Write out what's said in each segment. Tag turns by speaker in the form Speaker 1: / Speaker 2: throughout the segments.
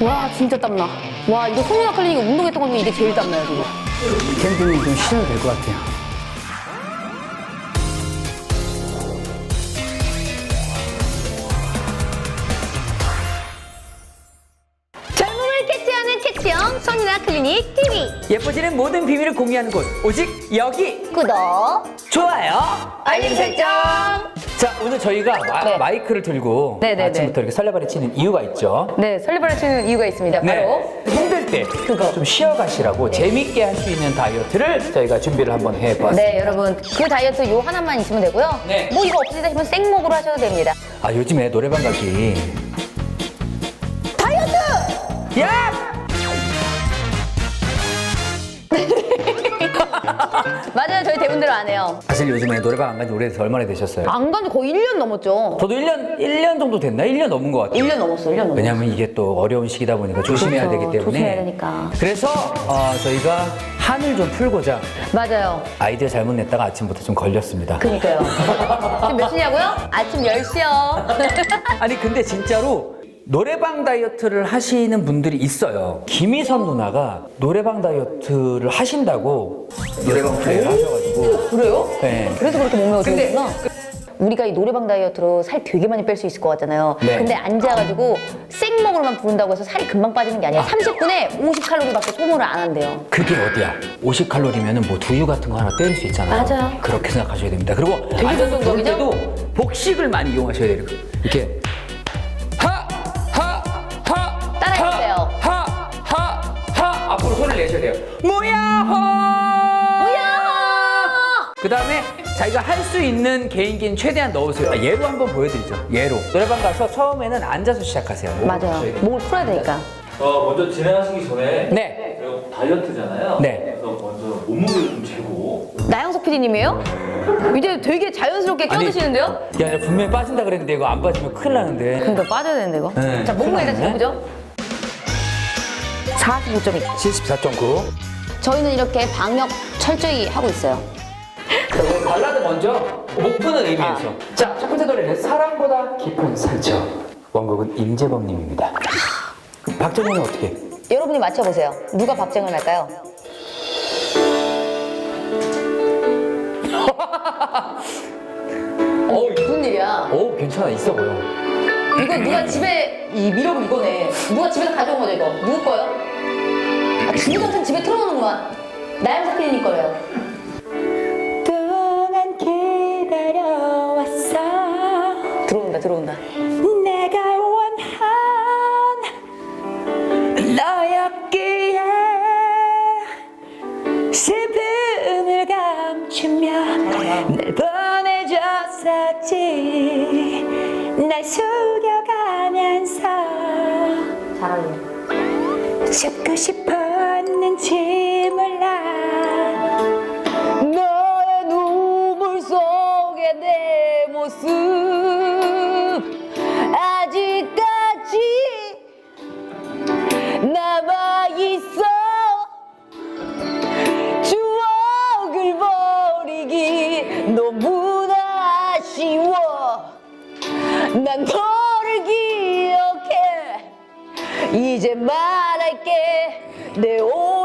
Speaker 1: 와 진짜 땀나. 와 이거 손이나 클리닉 운동했던 거 중에 이게 제일 땀나요 지금.
Speaker 2: 캠핑이 좀 쉬어도 될 것 같아요.
Speaker 1: 젊음을 캐치하는 캐치형 손이나 클리닉 TV
Speaker 3: 예뻐지는 모든 비밀을 공유하는 곳 오직 여기
Speaker 1: 구독
Speaker 3: 좋아요
Speaker 1: 알림 설정.
Speaker 3: 자 오늘 저희가 마,
Speaker 1: 네.
Speaker 3: 이크를 들고
Speaker 1: 네, 네,
Speaker 3: 아침부터 이렇게 설레발에 치는 이유가 있죠
Speaker 1: 네 설리발을 치는 이유가 있습니다. 바로
Speaker 3: 힘들 때좀 쉬어가시라고 재밌게 할 수 있는 다이어트를 저희가 준비를 한번 해봤습니다
Speaker 1: 네 여러분 그 다이어트 요 하나만 있으면 되고요.
Speaker 3: 네.
Speaker 1: 뭐 이거 없으시다 싶으면 생목으로 하셔도 됩니다.
Speaker 3: 아 요즘에 노래방 가기 다이어트! 야!
Speaker 1: 맞아요 저희 대본대로 안 해요.
Speaker 3: 사실 요즘에 노래방 안 간지 오래돼서 얼마나 되셨어요?
Speaker 1: 안 간지 거의 1년 넘었죠.
Speaker 3: 저도 1년, 1년 정도 됐나? 1년 넘은 것 같아요
Speaker 1: 1년 넘었어 1년 넘었어.
Speaker 3: 왜냐면 이게 또 어려운 시기다 보니까 조심해야
Speaker 1: 그렇죠.
Speaker 3: 되기 때문에
Speaker 1: 조심해야 되니까.
Speaker 3: 그래서 어, 저희가 한을 좀 풀고자
Speaker 1: 맞아요.
Speaker 3: 아이디어 잘못 냈다가 아침부터 좀 걸렸습니다
Speaker 1: 그니까요. 지금 몇 시냐고요? 아침 10시요.
Speaker 3: 아니 근데 진짜로 노래방 다이어트를 하시는 분들이 있어요 김희선 누나가 노래방 다이어트를 하신다고 노래방 플레이를 하셔가지고
Speaker 1: 그래요?
Speaker 3: 네.
Speaker 1: 그래서 그렇게 몸매가
Speaker 3: 근데
Speaker 1: 좋구나. 우리가 이 노래방 다이어트로 살 되게 많이 뺄 수 있을 것 같잖아요.
Speaker 3: 네.
Speaker 1: 근데 앉아가지고 생먹으로만 부른다고 해서 살이 금방 빠지는 게 아니라 30분에 50칼로리밖에 소모를 안 한대요.
Speaker 3: 그게 어디야 50칼로리면은 뭐 두유 같은 거 하나 때릴 수 있잖아요
Speaker 1: 맞아요.
Speaker 3: 그렇게 생각하셔야 됩니다 그리고
Speaker 1: 되게?
Speaker 3: 때도 복식을 많이 이용하셔야 돼요 이렇게 무야호! 그 다음에 자기가 할 수 있는 개인기는 최대한 넣으세요. 아, 예로 한번 보여드리죠. 예로. 노래방 가서 처음에는 앉아서 시작하세요. 몸을
Speaker 1: 맞아요.
Speaker 3: 푸셔야 돼요.
Speaker 1: 목을 풀어야 되니까.
Speaker 4: 어, 먼저 진행하시기 전에
Speaker 3: 네.
Speaker 4: 다이어트잖아요.
Speaker 3: 네.
Speaker 4: 그래서 먼저 몸무게를 좀 재고
Speaker 1: 나영석 PD님이에요? 이제 되게 자연스럽게
Speaker 3: 아니,
Speaker 1: 껴드시는데요?
Speaker 3: 야, 야, 분명히 빠진다 그랬는데 이거 안 빠지면 큰일 나는데.
Speaker 1: 그러니까 빠져야 되는데 이거.
Speaker 3: 네,
Speaker 1: 자 몸무게 일단
Speaker 3: 큰일
Speaker 1: 재보죠. 45.2.
Speaker 3: 74.9.
Speaker 1: 저희는 이렇게 방역 철저히 하고 있어요.
Speaker 3: 자, 우리 발라드 먼저 목 푸는 의미에서. 자, 첫 번째 노래는 사랑보다 깊은 상처. 원곡은 임재범님입니다. 박정현은 어떻게?
Speaker 1: 여러분이 맞춰보세요. 누가 박정을 할까요? 어, 무슨 일이야?
Speaker 3: 오, 괜찮아. 있어 보여.
Speaker 1: 이거 누가 집에 이 미러볼 이거네. 누가 집에서 가져온 거죠 이거? 누구 거요? 아, 주부 같은 집에 틀어놓는구만. 나영석 PD님 거래요.
Speaker 5: 동안 기다려왔어
Speaker 1: 들어온다 들어온다. 이제 말할게. 내 오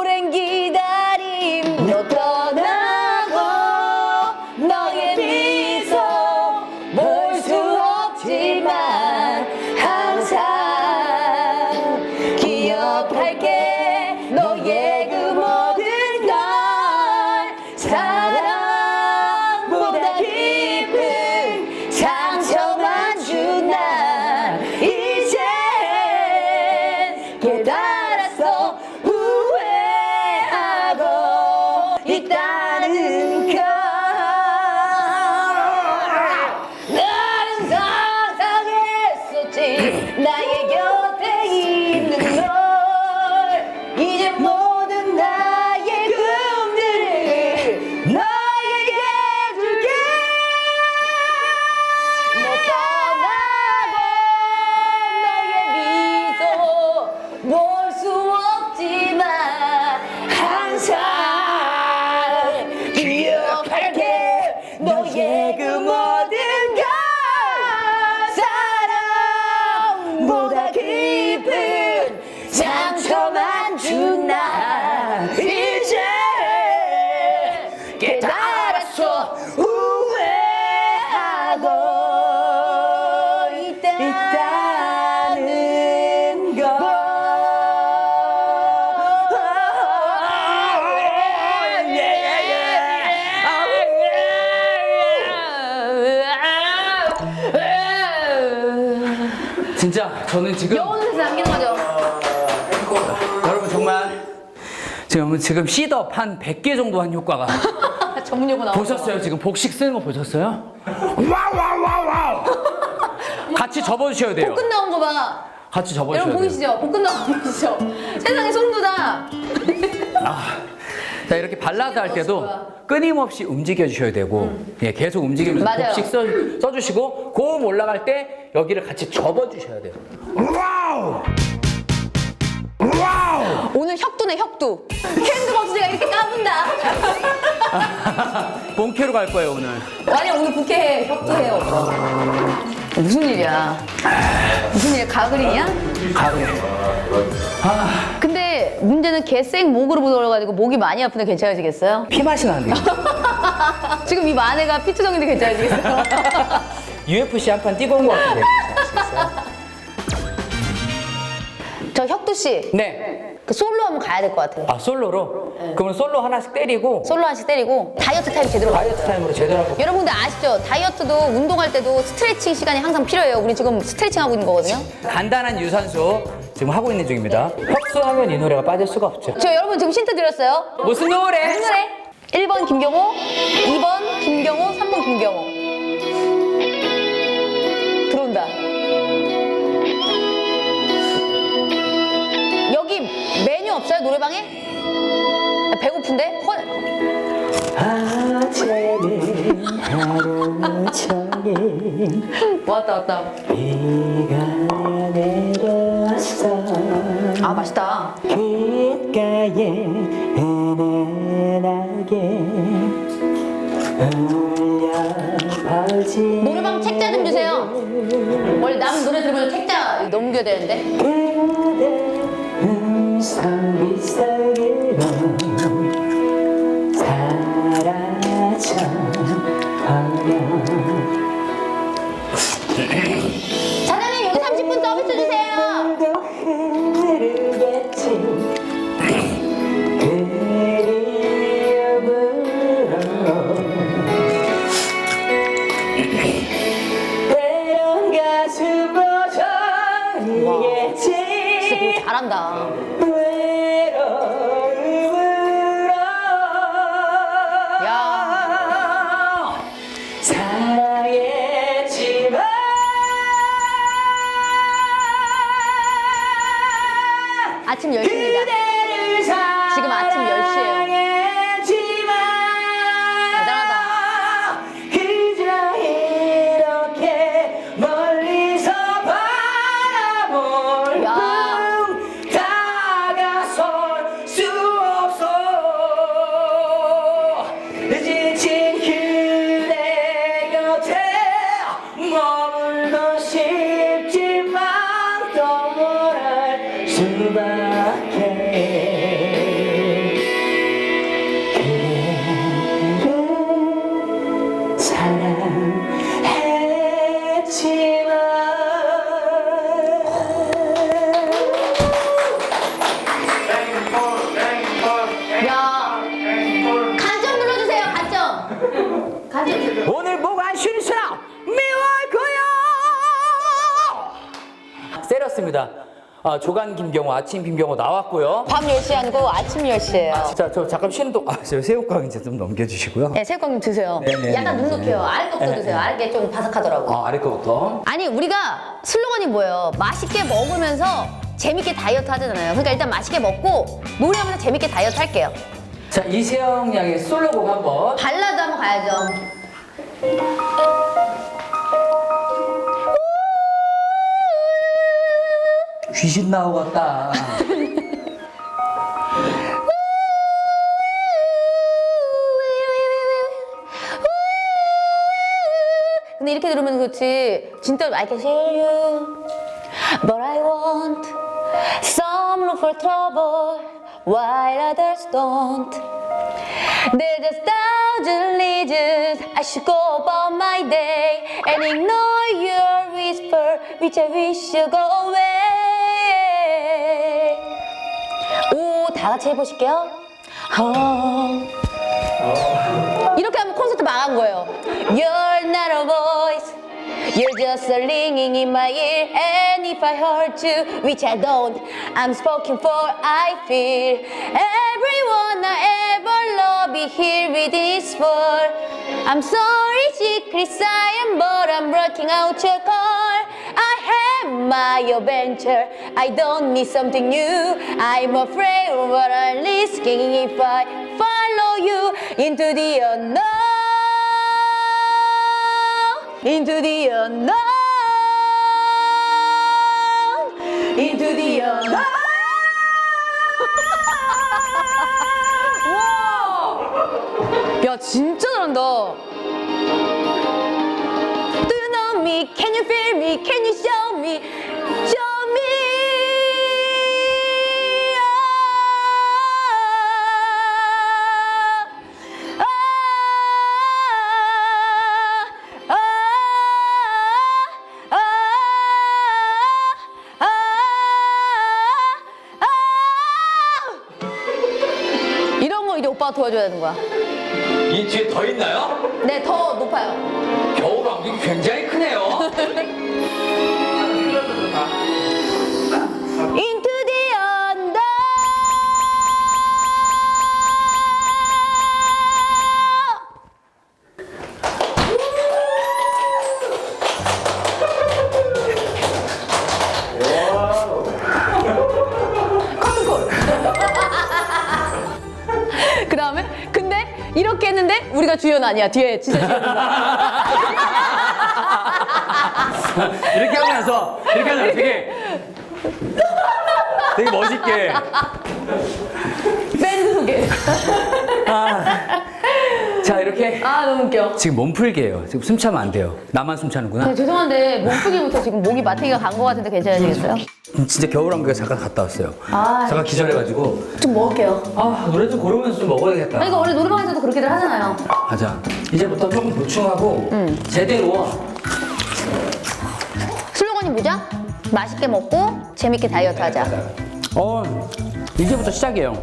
Speaker 6: 진짜 저는 지금
Speaker 1: 영혼에서 남기는 거죠.
Speaker 6: 여러분 정말 지금 지금 시덥 한 100개 정도 한 효과가
Speaker 1: 용어 나오고.
Speaker 6: 보셨어요? 지금 복식 쓰는 거 보셨어요? 와와와와 같이 접어주셔야 돼요.
Speaker 1: 볶음 나온 거 봐.
Speaker 6: 같이 접어주셔야
Speaker 1: 여러분
Speaker 6: 돼요.
Speaker 1: 보이시죠? 볶음 나온 거 보이시죠? 세상에 소름 돋아.
Speaker 6: 자 이렇게 발라드 할 때도. 끊임없이 움직여 주셔야 되고 예, 계속 움직이면서
Speaker 1: 맞아요.
Speaker 6: 복식 써, 써주시고 고음 올라갈 때 여기를 같이 접어 주셔야 돼요. 와우! 와우!
Speaker 1: 오늘 혁두네 혁두. 캔드박스가 이렇게 까분다.
Speaker 6: 본캐로 갈 거예요 오늘.
Speaker 1: 아니 오늘 부캐 혁두해요. 무슨 일이야? 무슨 일이야? 가글이냐?
Speaker 6: 가을에.
Speaker 1: 근데 문제는 개생 목으로 불어가지고 목이 많이 아픈데 괜찮아지겠어요?
Speaker 6: 피 맛이 나는데.
Speaker 1: 지금 이 마네가 피투성인데 괜찮아지겠어요?
Speaker 6: UFC 한 판 뛰고 온 것 같은데.
Speaker 1: 저 혁두 씨,
Speaker 6: 네.
Speaker 1: 그 솔로 한번 가야 될 것 같아요.
Speaker 6: 아 솔로로? 그러면 솔로 하나씩 때리고
Speaker 1: 솔로 하나씩 때리고 다이어트 타임 제대로 가요.
Speaker 6: 다이어트 타임으로 제대로 하고.
Speaker 1: 여러분들 아시죠? 다이어트도 운동할 때도 스트레칭 시간이 항상 필요해요. 우리 지금 스트레칭 하고 있는 거거든요.
Speaker 6: 간단한 유산소 지금 하고 있는 중입니다. 혁수하면 이 노래가 빠질 수가 없죠.
Speaker 1: 저 여러분 지금 힌트 드렸어요.
Speaker 6: 무슨 노래?
Speaker 1: 무슨 노래? 1번 김경호, 2번 김경호, 3번 김경호. 없어요? 노래방에? 나 배고픈데? 헐. 왔다 왔다. 아 맛있다.
Speaker 3: 귓가에 은은하게 울려퍼지
Speaker 1: 노래방 책자 좀 주세요. 원래 남 노래 들으면 책자 넘겨야 되는데.
Speaker 3: 그대 음성 비싸기로 사라져
Speaker 1: 아침 10시입니다.
Speaker 3: 그대를
Speaker 1: 지금 아침 10시예요.
Speaker 3: 사랑했지만
Speaker 1: 대단하다.
Speaker 3: 그저 이렇게 멀리서 바라볼
Speaker 1: 야.
Speaker 3: 뿐 다가설 수 없어 지친 그대 곁에 머물고 싶지만 떠날 수밖에
Speaker 6: 세렸습니다. 아, 조간 김경호, 아침 김경호 나왔고요.
Speaker 1: 밤 10시 아니고 아침 10시예요.
Speaker 6: 자, 저 잠깐 쉬는 동, 아, 저 새우깡 이제 좀 넘겨주시고요.
Speaker 1: 네, 새우깡 좀 드세요.
Speaker 6: 네네.
Speaker 1: 약간 눅눅해요. 아래 거부터 드세요. 아래 게 좀 바삭하더라고요.
Speaker 6: 아, 아래 거부터.
Speaker 1: 아니 우리가 슬로건이 뭐예요? 맛있게 먹으면서 재밌게 다이어트 하잖아요. 그러니까 일단 맛있게 먹고 노래하면서 재밌게 다이어트 할게요.
Speaker 6: 자, 이세영 양의 솔로곡 한번.
Speaker 1: 발라드 한번 가야죠.
Speaker 6: 귀신 나오겠다.
Speaker 1: 근데 이렇게 들으면 그렇지 진짜 I can hear you But I want some look for trouble while others don't There's a thousand reasons I should go about my day And ignore your whisper which I wish you go away 다 같이 해보실게요. 어. 이렇게 하면 콘서트 망한 거예요. You're not a voice. You're just a ringing in my ear, and if I hurt you, which I don't, I'm spoken for, I feel. Everyone I ever love be here with this world. I'm sorry, secrets I am, but I'm working out your call. My adventure, I don't need something new. I'm afraid of what I'm risking if I follow you into the unknown into the unknown, into the unknown. 와! 야 진짜 잘한다. Can you feel me? Can you show me? Show me. Ah, ah, ah, ah, 아, 아. 이런 거 이제 오빠가 도와줘야 되는 거야.
Speaker 3: 이 뒤에 더 있나요?
Speaker 1: 네, 더 높아요.
Speaker 3: 겨울 왕국이 굉장히 크네요.
Speaker 1: 이렇게 했는데 우리가 주연 아니야. 뒤에 진짜
Speaker 2: 이렇게 하면서 이렇게 하면서 되게 되게 멋있게.
Speaker 1: 밴드 소개
Speaker 2: 자 이렇게
Speaker 1: 아 너무 웃겨
Speaker 2: 지금 몸풀기예요. 지금 숨 차면 안 돼요. 나만 숨 차는구나.
Speaker 1: 네, 죄송한데 몸풀기부터 지금 목이 마태기가 간 것 같은데 괜찮으시겠어요?
Speaker 2: 음, 진짜 겨울왕국에 잠깐 갔다 왔어요.
Speaker 1: 아.
Speaker 2: 잠깐 기절해가지고
Speaker 1: 좀 먹을게요
Speaker 2: 아 노래 좀 고르면서 좀 먹어야겠다.
Speaker 1: 아니, 이거 원래 노래방에서도 그렇게들 하잖아요
Speaker 2: 맞아. 이제부터 조금 보충하고 제대로
Speaker 1: 슬로건이 뭐죠? 맛있게 먹고 재밌게 다이어트 하자
Speaker 2: 어 이제부터 시작이에요.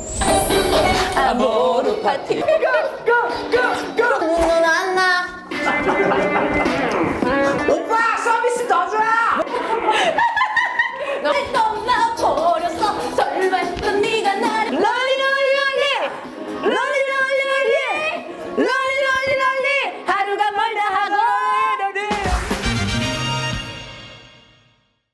Speaker 1: 아모르 파티